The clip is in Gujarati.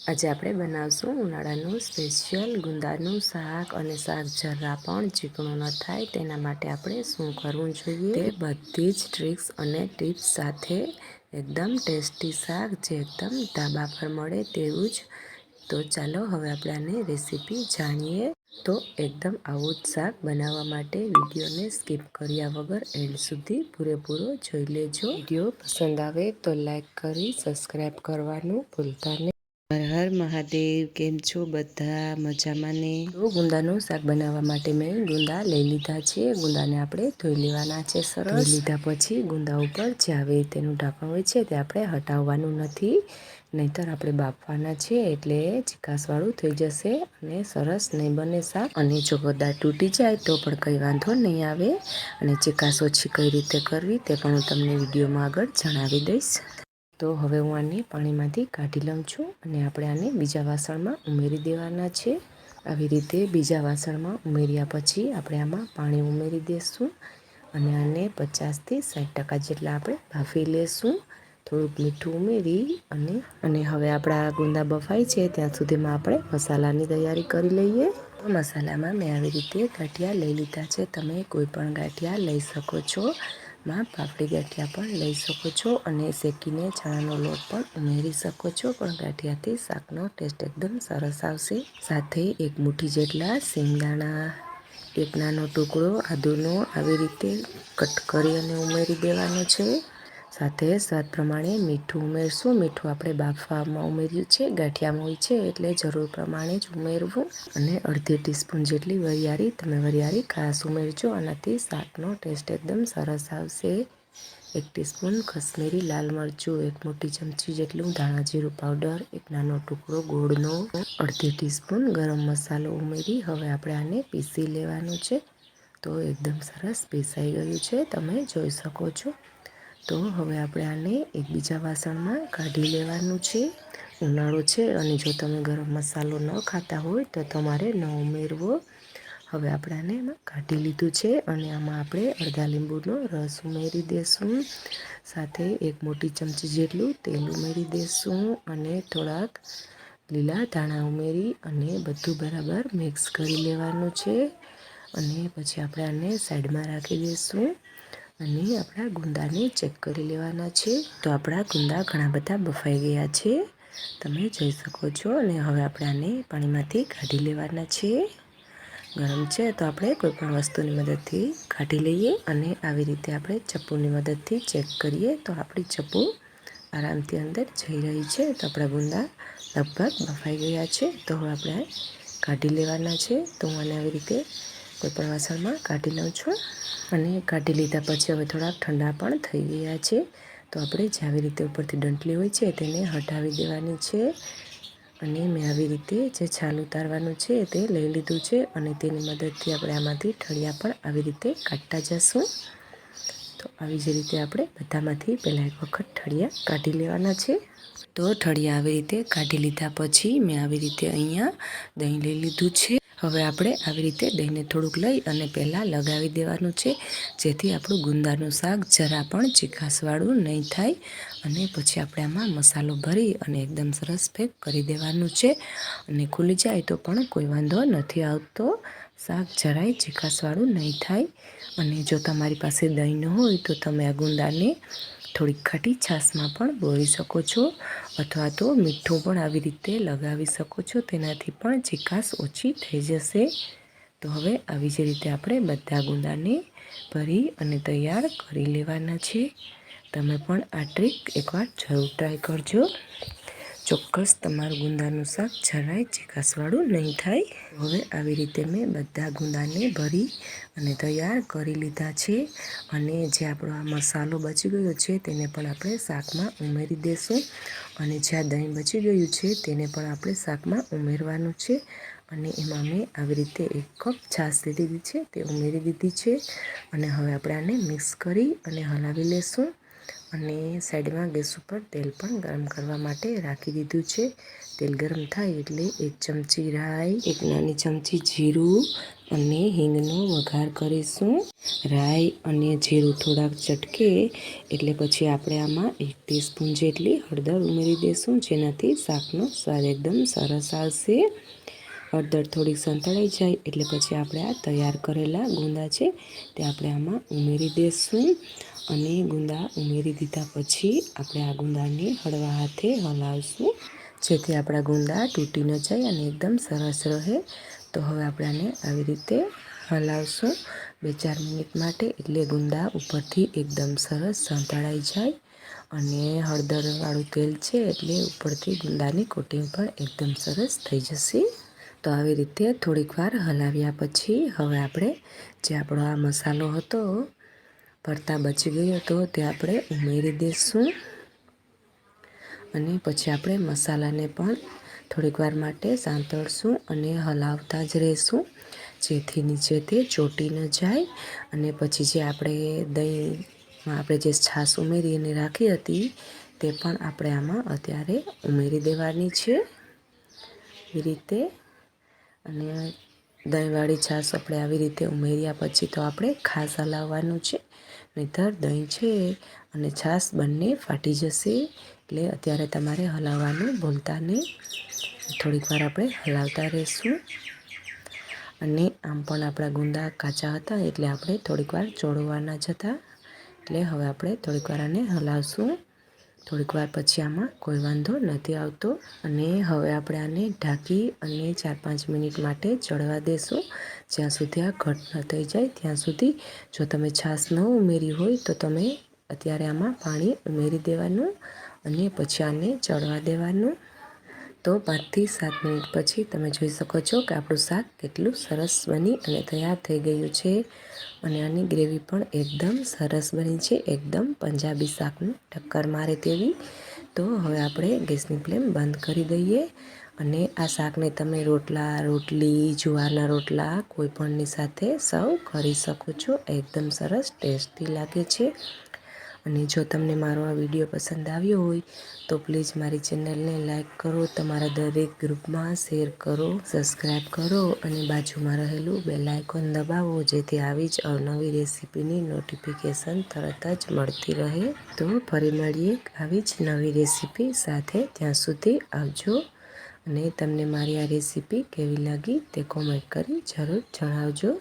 આજે આપણે બનાવશું ઉનાળાનું સ્પેશિયલ ગુંદાનું શાક અને શાક જરા પણ ચીકણું ન થાય તેના માટે આપણે શું કરવું જોઈએ? તે બધી જ ટ્રિક્સ અને ટિપ્સ સાથે એકદમ ટેસ્ટી શાક જે એકદમ ધાબા પર મળે તેવું જ. તો ચાલો હવે આપણે આની રેસીપી જાણીએ. તો એકદમ આવું જ શાક બનાવવા માટે વિડીયોને સ્કીપ કર્યા વગર એન્ડ સુધી પૂરેપૂરો જોઈ લેજો. વીડિયો પસંદ આવે તો લાઈક કરી સબસ્ક્રાઈબ કરવાનું ભૂલતા નહીં. હર હર મહાદેવ કેમ છો બધા? મજામાં ને? તો ગુંદાનું શાક બનાવવા માટે મેં ગુંદા લઈ લીધા છે. ગુંદાને આપણે ધોઈ લેવાના છે સરસ. લીધા પછી ગુંદા ઉપર જે આવે તેનું ઢાંકણ હોય છે તે આપણે હટાવવાનું નથી. નહીતર આપણે બાફવાના છે એટલે ચિકાસવાળું થઈ જશે અને સરસ નહીં બને શાક. અને જો કદાચ તૂટી જાય તો પણ કંઈ વાંધો નહીં આવે. અને ચિકાસ ઓછી કઈ રીતે કરવી તે પણ હું તમને વિડીયોમાં આગળ જણાવી દઈશ. તો હવે હું આને પાણીમાંથી કાઢી લઉં છું અને આપણે આને બીજા વાસણમાં ઉમેરી દેવાના છે. આવી રીતે બીજા વાસણમાં ઉમેર્યા પછી આપણે આમાં પાણી ઉમેરી દઈશું અને આને પચાસથી સાઠ ટકા જેટલા આપણે બાફી લેશું. થોડુંક મીઠું ઉમેરી અને અને હવે આપણા ગુંદા બફાય છે ત્યાં સુધીમાં આપણે મસાલાની તૈયારી કરી લઈએ. મસાલામાં મેં આવી રીતે ગાંઠિયા લઈ લીધા છે. તમે કોઈ પણ ગાંઠિયા લઈ શકો છો. માં પાપડી ગાંઠિયા પણ લઈ શકો છો અને શેકીને ચણાનો લોટ પણ ઉમેરી શકો છો. પણ ગાંઠિયાથી શાકનો ટેસ્ટ એકદમ સરસ આવશે. સાથે એક મુઠ્ઠી જેટલા શિંગદાણા એક નાનો ટુકડો આદુનો આવી રીતે કટ કરી અને ઉમેરી દેવાનો છે. સાથે સ્વાદ પ્રમાણે મીઠું ઉમેરશું. મીઠું આપણે બાફવામાં ઉમેર્યું છે, ગાંઠિયામાં હોય છે, એટલે જરૂર પ્રમાણે જ ઉમેરવું. અને અડધી ટીસ્પૂન જેટલી વરિયાળી, તમે વરિયાળી ખાસ ઉમેરજો. આનાથી શાકનો ટેસ્ટ એકદમ સરસ આવશે. એક ટીસ્પૂન કશ્મીરી લાલ મરચું, એક મોટી ચમચી જેટલું ધાણા જીરું પાવડર, એક નાનો ટુકડો ગોળનો. અડધી ટીસ્પૂન ગરમ મસાલો ઉમેરી, હવે આપણે આને પીસી લેવાનું છે. તો એકદમ સરસ પીસાઈ ગયું છે, તમે જોઈ શકો છો. તો હવે આપણે આને એક બીજા વાસણમાં કાઢી લેવાનું છે. ઉનાળો છે અને જો તમે ગરમ મસાલો ન ખાતા હોય તો તમારે ન ઉમેરવો. હવે આપણે આને એમાં કાઢી લીધું છે અને આમાં આપણે અડધા લીંબુનો રસ ઉમેરી દઈશું સાથે એક મોટી ચમચી જેટલું તેલ ઉમેરી દઈશું અને થોડાક લીલા ધાણા ઉમેરી અને બધું બરાબર મિક્સ કરી લેવાનું છે. અને પછી આપણે આને સાઈડમાં રાખી દઈશું અને આપણા ગુંદાને ચેક કરી લેવાના છે. તો આપણા ગુંદા ઘણા બધા બફાઈ ગયા છે. તમે જોઈ શકો છો અને હવે આપણે આને પાણીમાંથી કાઢી લેવાના છે. ગરમ છે તો આપણે કોઈપણ વસ્તુની મદદથી કાઢી લઈએ અને આવી રીતે આપણે ચપ્પુની મદદથી ચેક કરીએ તો આપણી ચપ્પુ આરામથી અંદર જઈ રહી છે. તો આપણા ગુંદા લગભગ બફાઈ ગયા છે. તો હવે આપણે કાઢી લેવાના છે. તો હું આને આવી રીતે કોઈપણ વાસણમાં કાઢી લઉં છું. અને કાઢી લીધા પછી હવે થોડાક ઠંડા પણ થઈ ગયા છે. તો આપણે જે આવી રીતે ઉપરથી ડંટલી હોય છે તેને હટાવી દેવાની છે અને મેં આવી રીતે જે છાલ ઉતારવાનું છે તે લઈ લીધું છે અને તેની મદદથી આપણે આમાંથી ઠળિયા પણ આવી રીતે કાઢતા જશું. તો આવી જ રીતે આપણે બધામાંથી પહેલાં એક વખત ઠળિયા કાઢી લેવાના છે. તો ઠળિયા આવી રીતે કાઢી લીધા પછી મેં આવી રીતે અહીંયા દહીં લઈ લીધું છે. હવે આપણે આવી રીતે દહીંને થોડુંક લઈ અને પહેલાં લગાવી દેવાનું છે, જેથી આપણું ગુંદાનું શાક જરા પણ ચીકાસવાળું નહીં થાય. અને પછી આપણે આમાં મસાલો ભરી અને એકદમ સરસ પેક કરી દેવાનું છે. અને ખુલી જાય તો પણ કોઈ વાંધો નથી આવતો. શાક જરાય ચીકાસવાળું નહીં થાય. અને જો તમારી પાસે દહીં ન હોય તો તમે આ ગુંદાને થોડીક ખાટી છાશમાં પણ બોળી શકો છો અથવા તો મીઠું પણ આવી રીતે લગાવી શકો છો. તેનાથી પણ ચીકાશ ઓછી થઈ જશે. તો હવે આવી જ રીતે આપણે બધા ગુંદાને ભરી અને તૈયાર કરી લેવાના છે. તમે પણ આ ટ્રીક એકવાર જરૂર ટ્રાય કરજો. ચોક્કસ તમારું ગુંદાનું શાક જરાય ચીકાસવાળું નહીં થાય. હવે આવી રીતે મેં બધા ગુંદાને ભરી અને તૈયાર કરી લીધા છે અને જે આપણો આ મસાલો બચી ગયો છે તેને પણ આપણે શાકમાં ઉમેરી દેશું અને જ્યાં દહીં બચી ગયું છે તેને પણ આપણે શાકમાં ઉમેરવાનું છે અને એમાં મેં આવી રીતે એક કપ છાશ લીધી છે તે ઉમેરી દીધી છે અને હવે આપણે આને મિક્સ કરી અને હલાવી લેશું. અને સાઈડમાં ગેસ ઉપર તેલ પણ ગરમ કરવા માટે રાખી દીધું છે. તેલ ગરમ થાય એટલે એક ચમચી રાઈ, એક નાની ચમચી જીરું અને હિંગનો વઘાર કરીશું. રાઈ અને જીરું થોડાક ચટકે એટલે પછી આપણે આમાં એક ટીસ્પૂન જેટલી હળદર ઉમેરી દઈશું જેનાથી શાકનો સ્વાદ એકદમ સરસ આવશે. હળદર થોડીક સંતળાઈ જાય એટલે પછી આપણે આ તૈયાર કરેલા ગુંદા છે તે આપણે આમાં ઉમેરી દઈશું અને ગુંદા ઉમેરી દીધા પછી આપણે આ ગુંદાને હળવા હાથે હલાવશું. જેથી આપણા ગુંદા તૂટી ન જાય અને એકદમ સરસ રહે. તો હવે આપણે આને આવી રીતે હલાવશું. બે ચાર મિનિટ માટે એટલે ગુંદા ઉપરથી એકદમ સરસ સંતળાઈ જાય અને હળદરવાળું તેલ છે એટલે ઉપરથી ગુંદાની કોટિંગ પણ એકદમ સરસ થઈ જશે. તો આવી રીતે થોડીક વાર હલાવ્યા પછી હવે આપણે જે આપણો આ મસાલો હતો, ભરતા બચી ગયો હતો તે આપણે ઉમેરી દઈશું અને પછી આપણે મસાલાને પણ થોડીક વાર માટે સાંતળશું અને હલાવતા જ રહેશું. જેથી નીચે તે ચોટી ન જાય. અને પછી જે આપણે દહીંમાં આપણે જે છાશ ઉમેરી અને રાખી હતી, તે પણ આપણે આમાં અત્યારે ઉમેરી દેવાની છે. એ રીતે અને દહીંવાળી છાશ આપણે આવી રીતે ઉમેર્યા પછી તો આપણે ખાસ હલાવવાનું છે. નહીંતર દહીં છે અને છાશ બંને ફાટી જશે એટલે અત્યારે તમારે હલાવવાનું ભૂલતા નહીં થોડીક વાર આપણે હલાવતા રહીશું. અને આમ પણ આપણા ગુંદા કાચા હતા એટલે આપણે થોડીક વાર ચોળવાના જ હતા. એટલે હવે આપણે થોડીક વાર આને હલાવશું. થોડીક વાર પછી આમાં કોઈ વાંધો નથી આવતો અને હવે આપણે આને ઢાંકી અને ચાર પાંચ મિનિટ માટે ચડવા દેશું. જ્યાં સુધી આ ઘટ ન થઈ જાય, ત્યાં સુધી જો તમે છાશ ન ઉમેરી હોય તો તમે અત્યારે આમાં પાણી ઉમેરી દેવાનું અને પછી આને ચડવા દેવાનું. તો પાંચથી સાત મિનિટ પછી તમે જોઈ શકો છો કે આપણું શાક કેટલું સરસ બની અને તૈયાર થઈ ગયું છે. અને આની ગ્રેવી પણ એકદમ સરસ બની છે. એકદમ પંજાબી શાકનું ટક્કર મારે તેવી. તો હવે આપણે ગેસની ફ્લેમ બંધ કરી દઈએ અને આ શાકને તમે રોટલા, રોટલી, જુવારના રોટલા કોઈપણની સાથે સર્વ કરી શકો છો. એકદમ સરસ ટેસ્ટી લાગે છે. અને જો તમને મારો આ વીડિયો પસંદ આવ્યો હોય, તો પ્લીઝ મારી ચેનલને લાઇક કરો, તમારા દરેક ગ્રુપમાં શેર કરો સબસ્ક્રાઈબ કરો અને બાજુમાં રહેલું બેલ આઇકોન દબાવો, જેથી આવી જ અવનવી રેસીપીની નોટિફિકેશન તરત જ મળતી રહે. તો ફરી મળીએ આવી જ નવી રેસીપી સાથે. ત્યાં સુધી આવજો અને તમને મારી આ રેસીપી કેવી લાગી તે કોમેન્ટ કરી જરૂર જણાવજો.